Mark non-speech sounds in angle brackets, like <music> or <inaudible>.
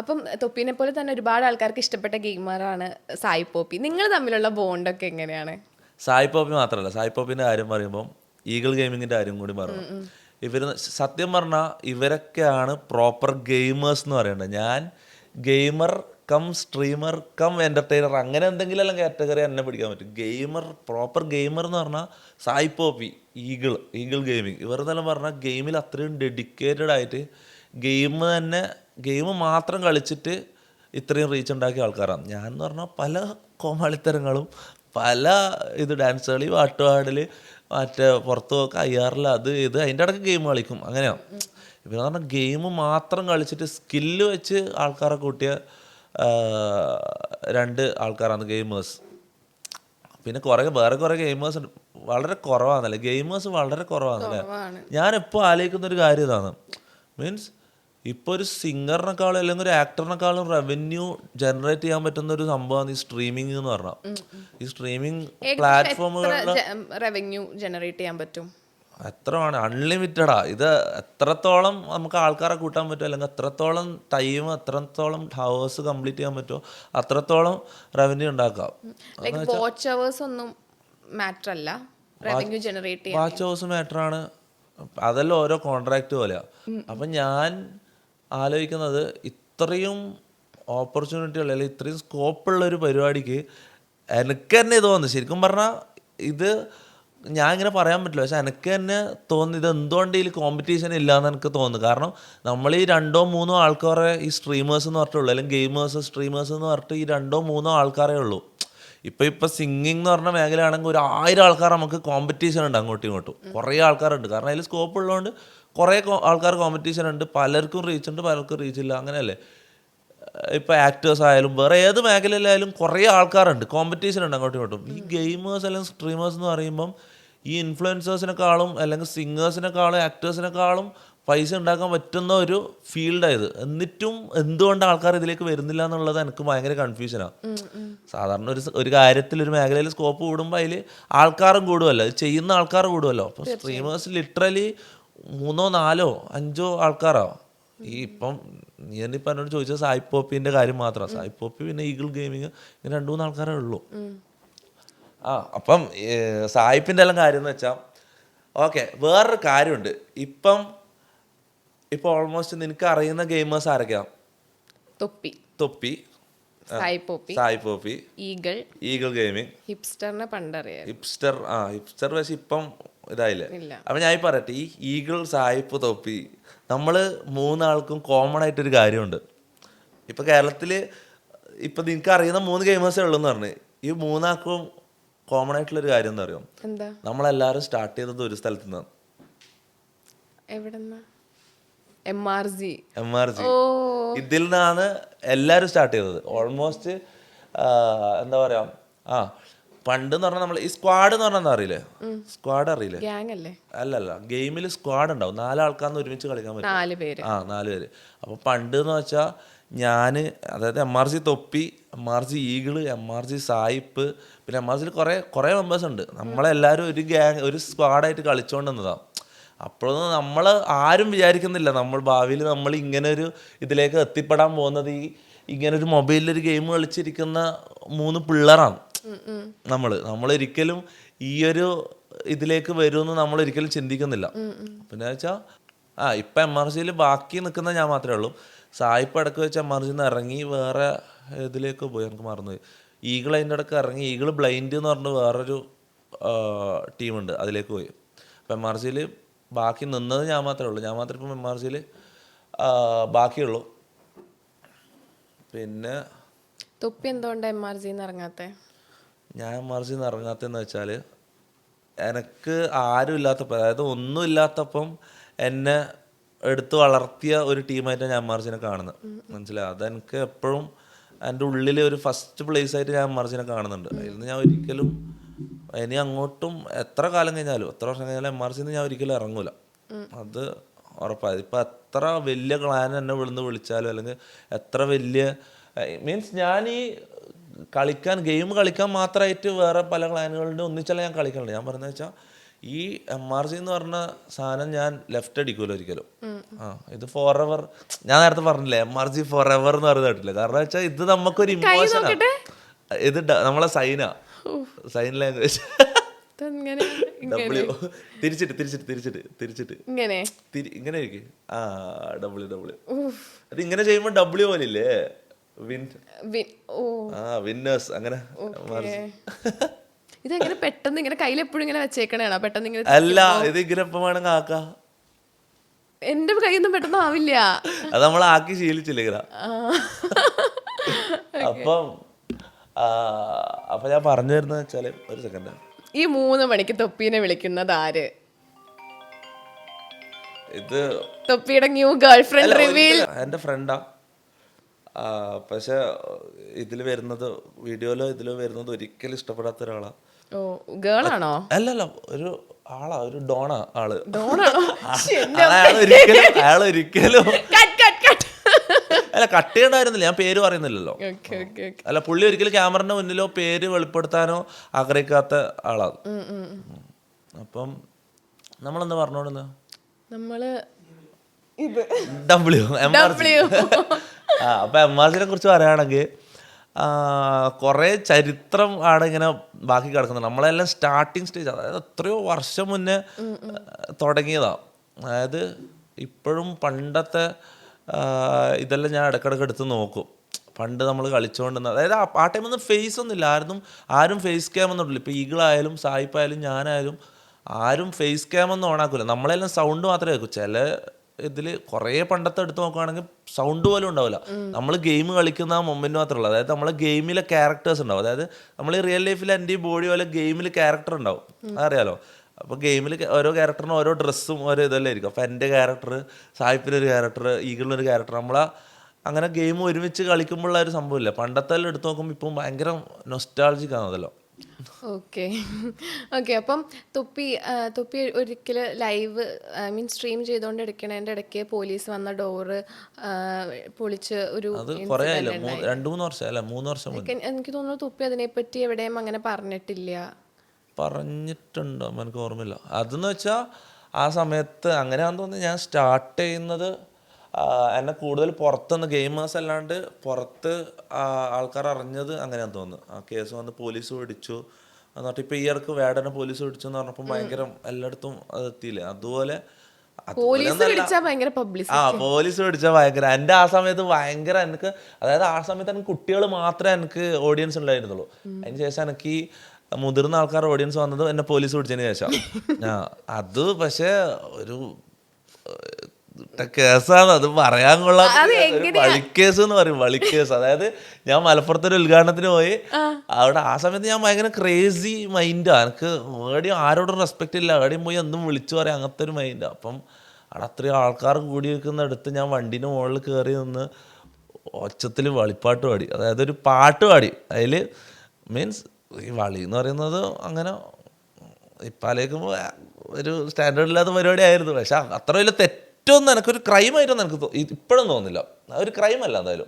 അപ്പം തൊപ്പിനെ പോലെ തന്നെ ഒരുപാട് ആൾക്കാർക്ക് ഇഷ്ടപ്പെട്ട ഗെയിമറാണ് സായി പോപ്പി. നിങ്ങൾ തമ്മിലുള്ള ബോണ്ടൊക്കെ എങ്ങനെയാണ്? സായി പോപ്പി മാത്രമല്ല സായി പോപ്പിന്റെ കാര്യം പറയുമ്പോൾ ഈഗിൾ ഗെയിമിങ്ങിന്റെ കാര്യം കൂടി പറയണം. ഇവർ സത്യം പറഞ്ഞാൽ ഇവരൊക്കെയാണ് പ്രോപ്പർ ഗെയിമേഴ്സ് എന്ന് പറയേണ്ടത് ഞാൻ gamer cum streamer cum entertainer അങ്ങനെ എന്തെങ്കിലും എല്ലാം കാറ്റഗറി എന്നെ പിടിക്കാൻ പറ്റും. ഗെയിമർ പ്രോപ്പർ ഗെയിമർ എന്ന് പറഞ്ഞാൽ Sai Poppy Eagle Eagle Gaming. ഇവരെന്നെല്ലാം പറഞ്ഞാൽ ഗെയിമിൽ അത്രയും ഡെഡിക്കേറ്റഡ് ആയിട്ട് ഗെയിം തന്നെ ഗെയിം മാത്രം കളിച്ചിട്ട് ഇത്രയും റീച്ച് ഉണ്ടാക്കിയ ആൾക്കാരാണ്. ഞാൻ എന്ന് പറഞ്ഞാൽ പല കോമാളിത്തരങ്ങളും പല ഇത് ഡാൻസ് കളി പാട്ടുപാടൽ മറ്റേ പുറത്ത് പോക്ക് അയ്യാറിൽ അത് ഇത് അതിന്റെ ഇടയ്ക്ക് ഗെയിം കളിക്കും. അങ്ങനെയാണ്. ഇവരെന്ന് പറഞ്ഞാൽ ഗെയിം മാത്രം കളിച്ചിട്ട് സ്കില്ല് വെച്ച് ആൾക്കാരെ കൂട്ടിയ രണ്ട് ആൾക്കാരാണ് ഗെയിമേഴ്സ് പിന്നെ കുറേ വേറെ കുറേ ഗെയിമേഴ്സ് ഉണ്ട്. വളരെ കുറവാണല്ലേ ഗെയിമേഴ്സ് വളരെ കുറവാണല്ലേ ഞാനെപ്പോൾ ആലോചിക്കുന്ന ഒരു കാര്യം ഇതാണ്. മീൻസ് ഇപ്പോൾ ഒരു സിംഗറിനെക്കാളും അല്ലെങ്കിൽ ഒരു ആക്ടറിനെക്കാളും റവന്യൂ ജനറേറ്റ് ചെയ്യാൻ പറ്റുന്ന ഒരു സംഭവമാണ് ഈ സ്ട്രീമിംഗ് എന്ന് പറഞ്ഞാൽ ഈ സ്ട്രീമിംഗ് പ്ലാറ്റ്ഫോമുകളിൽ റവന്യൂ ജനറേറ്റ് ചെയ്യാൻ പറ്റും? എത്ര വേണം അൺലിമിറ്റഡാ ഇത് എത്രത്തോളം നമുക്ക് ആൾക്കാരെ കൂട്ടാൻ പറ്റുമോ അല്ലെങ്കിൽ എത്രത്തോളം ടൈം എത്രത്തോളം ഹവേഴ്സ് കംപ്ലീറ്റ് ചെയ്യാൻ പറ്റുമോ? അത്രത്തോളം റവന്യൂ ഉണ്ടാക്കാം. വാച്ച് ഹവേഴ്സ് ഒന്നും മാറ്റർ അല്ല. റവന്യൂ ജനറേറ്റ് വാച്ച് മാറ്റർ ആണ്. അതെല്ലാം ഓരോ കോൺട്രാക്ട് പോലെയാ. അപ്പം ഞാൻ ആലോചിക്കുന്നത് ഇത്രയും ഓപ്പർച്യൂണിറ്റികൾ അല്ലെങ്കിൽ ഇത്രയും സ്കോപ്പുള്ള ഒരു പരിപാടിക്ക് എനിക്ക് തന്നെ തോന്നുന്നു. ശരിക്കും പറഞ്ഞാൽ ഇത് ഞാൻ ഇങ്ങനെ പറയാൻ പറ്റില്ല. പക്ഷെ എനിക്ക് തന്നെ തോന്നി ഇത് എന്തുകൊണ്ട് ഇതിൽ കോമ്പറ്റീഷൻ ഇല്ലയെന്ന് എനിക്ക് തോന്നുന്നു. കാരണം നമ്മൾ ഈ രണ്ടോ മൂന്നോ ആൾക്കാരെ ഈ സ്ട്രീമേഴ്സ് എന്ന് പറഞ്ഞിട്ടുള്ളൂ അല്ലെങ്കിൽ ഗെയിമേഴ്സ് സ്ട്രീമേഴ്സ് എന്ന് പറഞ്ഞിട്ട് ഈ രണ്ടോ മൂന്നോ ആൾക്കാരേ ഉള്ളൂ. ഇപ്പൊ ഇപ്പം സിംഗിങ് എന്ന് പറഞ്ഞ മേഖലയാണെങ്കിൽ ഒരു ആയിരം ആൾക്കാർ നമുക്ക് കോമ്പറ്റീഷൻ ഉണ്ട് അങ്ങോട്ടും ഇങ്ങോട്ടും. കുറേ ആൾക്കാരുണ്ട്. കാരണം അതിൽ സ്കോപ്പ് ഉള്ളതുകൊണ്ട് കുറേ ആൾക്കാർ കോമ്പറ്റീഷൻ ഉണ്ട്. പലർക്കും റീച്ച് ഉണ്ട് പലർക്കും റീച്ച് ഇല്ല. അങ്ങനെയല്ലേ? ഇപ്പം ആക്ടേഴ്സ് ആയാലും വേറെ ഏത് മേഖലയിലായാലും കുറേ ആൾക്കാരുണ്ട്. കോമ്പറ്റീഷൻ ഉണ്ട് അങ്ങോട്ടും ഇങ്ങോട്ടും. ഈ ഗെയിമേഴ്സ് അല്ലെങ്കിൽ സ്ട്രീമേഴ്സ് എന്ന് പറയുമ്പം ഈ ഇൻഫ്ലുവൻസേഴ്സിനെക്കാളും അല്ലെങ്കിൽ സിംഗേഴ്സിനെക്കാളും ആക്ടേഴ്സിനെക്കാളും പൈസ ഉണ്ടാക്കാൻ പറ്റുന്ന ഒരു ഫീൽഡായത് എന്നിട്ടും എന്തുകൊണ്ട് ആൾക്കാർ ഇതിലേക്ക് വരുന്നില്ല എന്നുള്ളത് എനിക്ക് ഭയങ്കര കൺഫ്യൂഷനാണ് സാധാരണ ഒരു ഒരു കാര്യത്തിൽ ഒരു മേഖലയിൽ സ്കോപ്പ് കൂടുമ്പോൾ അതിൽ ആൾക്കാരും കൂടുമല്ലോ ചെയ്യുന്ന ആൾക്കാർ കൂടുമല്ലോ അപ്പോൾ സ്ട്രീമേഴ്സ് ലിറ്ററലി മൂന്നോ നാലോ അഞ്ചോ ആൾക്കാരോ? ഈ ഇപ്പം നീ തന്നെ ഇപ്പം എന്നോട് ചോദിച്ചത് സായി പോപ്പിന്റെ കാര്യം മാത്രമാണ് സായി പോപ്പി പിന്നെ ഈഗിൾ ഗെയിമിങ് ഇങ്ങനെ രണ്ട് മൂന്ന് ആൾക്കാരേ ഉള്ളൂ. ആ അപ്പം സായിപ്പിന്റെ എല്ലാം കാര്യം എന്ന് വെച്ചാൽ ഓക്കെ വേറൊരു കാര്യമുണ്ട്. ഇപ്പം ഇപ്പൊ ഓൾമോസ്റ്റ് നിനക്ക് അറിയുന്ന ഗെയിമേഴ്സ് ആരൊക്കെയാ? Thoppi. Thoppi Sai Poppy Sai Poppy Eagle Eagle Gaming. ഹിപ്സ്റ്ററിനെ പണ്ടറിയാം. ഹിപ്സ്റ്റർ ആ ഹിപ്സ്റ്റർ പക്ഷെ ഇപ്പം ഇതായില്ലേ. അപ്പൊ ഞാൻ പറയട്ടെ ഈ ഈഗിൾ സായിപ്പ് തൊപ്പി നമ്മൾ മൂന്നാൾക്കും കോമൺ ആയിട്ടൊരു കാര്യമുണ്ട്. ഇപ്പൊ കേരളത്തിൽ ഇപ്പൊ നിനക്ക് അറിയുന്ന മൂന്ന് ഗെയിമേഴ്സേ ഉള്ളൂ എന്ന് പറഞ്ഞു ഈ മൂന്നാൾക്കും കോമൺ ആയിട്ടുള്ള ഒരു കാര്യം എന്താ അറിയാം? നമ്മളെല്ലാരും സ്റ്റാർട്ട് ചെയ്തത് ഒരു സ്ഥലത്ത് നിന്നാണ്. എവിടെന്നാ? M R G M R G ഓ. ഇതിൽ നിന്നാണ് എല്ലാവരും സ്റ്റാർട്ട് ചെയ്തത് ഓൾമോസ്റ്റ് എന്താ പറയാ ആ പണ്ട് എന്ന് പറഞ്ഞാൽ നമ്മൾ ഈ സ്ക്വാഡ് എന്ന് പറഞ്ഞാൽ അറിയില്ലേ? സ്ക്വാഡ് അറിയില്ലേ? അല്ലല്ല ഗെയിമിൽ സ്ക്വാഡ് ഉണ്ടാവും. നാലാൾക്കാന്ന് ഒരുമിച്ച് കളിക്കാൻ പറ്റും. ആ നാല് പേര്. അപ്പൊ പണ്ട് എന്ന് വെച്ചാൽ ഞാൻ അതായത് M R C Thoppi M R C Eagle M R C സായിപ്പ് പിന്നെ എം ആർ സിയിൽ കുറേ കുറേ മെമ്പേഴ്സ് ഉണ്ട്. നമ്മളെല്ലാവരും ഒരു ഗ്യാങ് ഒരു സ്ക്വാഡായിട്ട് കളിച്ചോണ്ടിരുന്നതാണ് അപ്പോഴൊന്നും നമ്മൾ ആരും വിചാരിക്കുന്നില്ല. നമ്മൾ ഭാവിയിൽ നമ്മൾ ഇങ്ങനെ ഒരു ഇതിലേക്ക് എത്തിപ്പെടാൻ പോകുന്നത്. ഈ ഇങ്ങനെ ഒരു മൊബൈലിൽ ഒരു ഗെയിം കളിച്ചിരിക്കുന്ന മൂന്ന് പിള്ളേരാണ് നമ്മൾ നമ്മൾ ഒരിക്കലും ഈ ഒരു ഇതിലേക്ക് വരുമെന്ന് നമ്മൾ ഒരിക്കലും ചിന്തിക്കുന്നില്ല. പിന്നെ വെച്ചാൽ ആ ഇപ്പം എം ആർ സിയിൽ ബാക്കി നിൽക്കുന്ന ഞാൻ മാത്രമേ ഉള്ളൂ. സായിപ്പ് ഇടയ്ക്ക് വെച്ച് എം ആർ സിന്ന് ഇറങ്ങി വേറെ ഇതിലേക്ക് പോയി. എനിക്ക് മറന്നുപോയി. ഈഗിൾ അതിന്റെ ഇടയ്ക്ക് ഇറങ്ങി. ഈഗിൾ ബ്ലൈൻഡ് എന്ന് പറഞ്ഞിട്ട് വേറൊരു ടീമുണ്ട് അതിലേക്ക് പോയി. അപ്പം എം ആർ സിയിൽ ബാക്കി നിന്നത് ഞാൻ മാത്രമേ ഉള്ളൂ. ഞാൻ മാത്രമേ ഇപ്പം എം ആർ സിയിൽ ബാക്കിയുള്ളൂ. പിന്നെ തൊപ്പി എന്തുകൊണ്ടാണ് എം ആർ സിന്ന് ഇറങ്ങാത്ത? ഞാൻ എം ആർ സിന്ന് ഇറങ്ങാത്തതെന്ന് വെച്ചാൽ എനിക്ക് ആരും ഇല്ലാത്തപ്പോൾ അതായത് ഒന്നും ഇല്ലാത്തപ്പം എന്നെ എടുത്തു വളർത്തിയ ഒരു ടീമായിട്ടാണ് ഞാൻ എം ആർ സിനെ കാണുന്നത് മനസ്സിലായി? അതെനിക്ക് എപ്പോഴും എന്റെ ഉള്ളിലെ ഒരു ഫസ്റ്റ് പ്ലേസ് ആയിട്ട് ഞാൻ എം ആർ സിനെ കാണുന്നുണ്ട് അതിൽ നിന്ന് ഞാൻ ഒരിക്കലും ഇനി അങ്ങോട്ടും എത്ര കാലം കഴിഞ്ഞാലും എത്ര വർഷം കഴിഞ്ഞാലും എം ആർ സിന്ന് ഞാൻ ഒരിക്കലും ഇറങ്ങൂല. അത് ഉറപ്പായത് ഇപ്പം എത്ര വലിയ ക്ലാൻ എന്നെ വിളിന്ന് വിളിച്ചാലും അല്ലെങ്കിൽ എത്ര വലിയ മീൻസ് ഞാൻ ഈ കളിക്കാൻ ഗെയിം കളിക്കാൻ മാത്രമായിട്ട് വേറെ പല ക്ലാനുകളുടെ ഒന്നിച്ചല്ല ഞാൻ കളിക്കണ്ട ഞാൻ പറഞ്ഞ വെച്ചാൽ ഈ എം ആർ സി എന്ന് പറഞ്ഞ സാധനം ഞാൻ ലെഫ്റ്റ് അടിക്കുമല്ലോ ഒരിക്കലും. ആ ഇത് ഫോർ എവർ ഞാൻ നേരത്തെ പറഞ്ഞില്ലേ M R C forever എന്ന് പറയുന്നത് കേട്ടില്ല കാരണം വെച്ചാൽ ഇത് നമുക്കൊരു ഇമോഷനാണ് ഇത് നമ്മളെ സൈനാ. സൈൻ ലാംഗ്വേജ് <laughs> തിരിച്ചിട്ട് തിരിച്ചിട്ട് തിരിച്ചിട്ട് തിരിച്ചിട്ട്. ഇങ്ങനെ. ഇങ്ങനെ ആ ഡബ്ല്യു ഡബ്ല്യു അത് ഇങ്ങനെ ചെയ്യുമ്പോൾ ഡബ്ല്യു പോലില്ലേ? വിൻ ആ വിന്നേഴ്സ് അങ്ങനെ ഓക്കേ. <laughs> ഇതെങ്ങനെ പെട്ടെന്ന് ഇങ്ങനെ കയ്യിൽ എപ്പോഴും ഇങ്ങനെ വെച്ചേക്കണേണോ പെട്ടെന്ന് ഇങ്ങനെ അല്ല ഇത് ഇങ്ങനെ എപ്പം വേണമെങ്കിൽ ആക്കാം എന്റെ കയ്യൊന്നും പെട്ടെന്ന് ആവില്ല. അത് നമ്മൾ ആക്കി ശീലിച്ചില്ല ഇങ്ങനെ. <laughs> അപ്പം ആ, അപ്പൊ ഞാൻ പറഞ്ഞു വരുന്നത് വെച്ചാൽ ഒരു സെക്കൻഡ് ഈ മൂന്ന് മണിക്ക് തൊപ്പീനെ വിളിക്കുന്നത് ആര്? ഇത് തൊപ്പിയുടെ ന്യൂ ഗേൾ ഫ്രണ്ട് റിവീൽ. എന്റെ ഫ്രണ്ടാ പക്ഷെ ഇതിൽ വരുന്നത് വീഡിയോയിലോ ഇതിലോ വരുന്നത് ഒരിക്കലും ഇഷ്ടപ്പെടാത്ത ഒരാളാ. ഓ ഗേൾ ആണോ? അല്ലല്ല ഒരു ആളാ ഒരു ഡോണാ ആൾ. ഡോണാണോ അയാൾ ഒരിക്കലും അയാൾ ഒരിക്കലും കട്ട് കട്ട് കട്ട് അല്ല കട്ട് ചെയ്യണ്ടായിരുന്നില്ല. ഞാൻ പേര് പറയുന്നില്ലല്ലോ. ഓക്കെ ഓക്കെ ഓക്കെ അല്ല പുള്ളി ഒരിക്കലും ക്യാമറന്റെ മുന്നിലോ പേര് വെളിപ്പെടുത്താനോ ആഗ്രഹിക്കാത്ത ആളാണ് അപ്പം നമ്മളെന്താ പറഞ്ഞോണ്ടെന്ന് നമ്മൾ ഇത്. ഡബ്ല്യു എം ആർ ആ അപ്പൊ എം ആർ സിനെ കുറിച്ച് പറയുകയാണെങ്കിൽ കുറേ ചരിത്രം ആണ് ഇങ്ങനെ ബാക്കി കിടക്കുന്നത്. നമ്മളെല്ലാം സ്റ്റാർട്ടിങ് സ്റ്റേജ് അതായത് എത്രയോ വർഷം മുന്നേ തുടങ്ങിയതാണ് അതായത് ഇപ്പോഴും പണ്ടത്തെ ഇതെല്ലാം ഞാൻ ഇടയ്ക്കിടയ്ക്ക് എടുത്ത് നോക്കും. പണ്ട് നമ്മൾ കളിച്ചുകൊണ്ടിരുന്ന അതായത് ആ- ടൈമിൽ ടൈമൊന്നും ഫേസ് ഒന്നും ഇല്ല. ആരും ആരും ഫേസ് ക്യാം ഒന്നുമില്ല ഇപ്പോൾ ഈഗിളായാലും സായിപ്പായാലും ഞാനായാലും ആരും ഫേസ് ക്യാം ഒന്നും ഓണാക്കില്ല നമ്മളെല്ലാം സൗണ്ട് മാത്രമേ വെക്കൂ ചില ഇതിൽ കുറേ പണ്ടത്തെ എടുത്ത് നോക്കുകയാണെങ്കിൽ സൗണ്ട് പോലും ഉണ്ടാവില്ല. നമ്മൾ ഗെയിം കളിക്കുന്ന ആ മൊമെന്റ് മാത്രമേ ഉള്ളൂ. അതായത് നമ്മളെ ഗെയിമിലെ ക്യാരക്ടേഴ്സ് ഉണ്ടാവും. അതായത് നമ്മൾ റിയൽ ലൈഫിൽ എന്റെ ഈ ബോഡി പോലെ ഗെയിമിൽ ക്യാരക്ടർ ഉണ്ടാവും. അതറിയാലോ? അപ്പോൾ ഗെയിമിൽ ഓരോ ക്യാരക്ടറിനും ഓരോ ഡ്രസ്സും ഓരോ ഇതെല്ലാം ആയിരിക്കും. അപ്പോൾ എന്റെ ക്യാരക്ടർ സായിപ്പിനൊരു ക്യാരക്ടർ ഈഗിളിനൊരു ക്യാരക്ടർ നമ്മളാ അങ്ങനെ ഗെയിം ഒരുമിച്ച് കളിക്കുമ്പോഴുള്ള ഒരു സംഭവമില്ല. പണ്ടത്തെ എല്ലാം എടുത്ത് നോക്കുമ്പോൾ ഇപ്പം ഭയങ്കര നൊസ്റ്റാൾജിക് ആണ് അതല്ലോ. ഓക്കെ. ഓക്കെ അപ്പം തൊപ്പി തൊപ്പി ഒരിക്കൽ ലൈവ് ഐ മീൻ സ്ട്രീം ചെയ്തുകൊണ്ട് എടുക്കണതിന്റെ ഇടയ്ക്ക് പോലീസ് വന്ന ഡോറ് പൊളിച്ച് ഒരു രണ്ട് മൂന്ന് വർഷം അല്ല? മൂന്ന് വർഷം എനിക്ക് എനിക്ക് തോന്നുന്നു തൊപ്പി അതിനെപ്പറ്റി എവിടെയും അങ്ങനെ പറഞ്ഞിട്ടില്ല. പറഞ്ഞിട്ടുണ്ടോ? എനിക്ക് ഓർമ്മയില്ല. അതെന്ന് വെച്ചാൽ ആ സമയത്ത് അങ്ങനെയാണെന്ന് തോന്നുന്നു ഞാൻ സ്റ്റാർട്ട് ചെയ്യുന്നത് എന്നെ കൂടുതൽ പുറത്തുനിന്ന് ഗെയിമേഴ്സ് അല്ലാണ്ട് പുറത്ത് ആൾക്കാർ അറിഞ്ഞത് അങ്ങനെയാന്ന് തോന്നുന്നു. ആ കേസ് വന്ന് പോലീസ് പിടിച്ചു. എന്നിട്ട് ഇപ്പൊ ഈ ഇടയ്ക്ക് വേടനെ പോലീസ് പിടിച്ചു എന്ന് പറഞ്ഞപ്പോൾ ഭയങ്കര എല്ലായിടത്തും അത് എത്തിയില്ലേ? അതുപോലെ ആ പോലീസ്. പിടിച്ചാൽ ഭയങ്കര. എന്റെ ആ സമയത്ത് ഭയങ്കര എനിക്ക് അതായത് ആ സമയത്ത് എനിക്ക് കുട്ടികൾ മാത്രമേ എനിക്ക് ഓഡിയൻസ് ഉണ്ടായിരുന്നുള്ളൂ. അതിന് ശേഷം എനിക്ക് മുതിർന്ന ആൾക്കാർ ഓഡിയൻസ് വന്നത് എന്നെ പോലീസ് പിടിച്ചതിന് ശേഷം. അത് പക്ഷേ ഒരു കേസാണ്. അത് പറയാൻ കൊള്ളാം. വളിക്കേസ് എന്ന് പറയും വളിക്കേസ് അതായത് ഞാൻ മലപ്പുറത്തൊരു ഉദ്ഘാടനത്തിന് പോയി. അവിടെ ആ സമയത്ത് ഞാൻ ഭയങ്കര ക്രേസി മൈൻഡാണ് എനിക്ക് എവിടെയും ആരോടും റെസ്പെക്റ്റ് ഇല്ല. എവിടെയും പോയി എന്തും വിളിച്ചു പറയാം. അങ്ങനത്തെ ഒരു മൈൻഡാണ് അപ്പം അവിടെ അത്രയും ആൾക്കാർ കൂടി വെക്കുന്നിടത്ത് ഞാൻ വണ്ടീന്റെ മുകളിൽ കയറി നിന്ന് ഒച്ചത്തിൽ വളിപ്പാട്ട് പാടി. അതായത് ഒരു പാട്ട് പാടി. അതിൽ മീൻസ് ഈ വളി എന്ന് പറയുന്നത് അങ്ങനെ ഇപ്പാലേക്ക് ഒരു സ്റ്റാൻഡേർഡ് ഇല്ലാത്ത പരിപാടി ആയിരുന്നു. പക്ഷെ അത്ര വലിയ തെറ്റൊന്നും എനിക്കൊരു ക്രൈമായിട്ടൊന്നും എനിക്ക് ഇപ്പോഴും തോന്നുന്നില്ല. ഒരു ക്രൈമല്ല എന്തായാലും.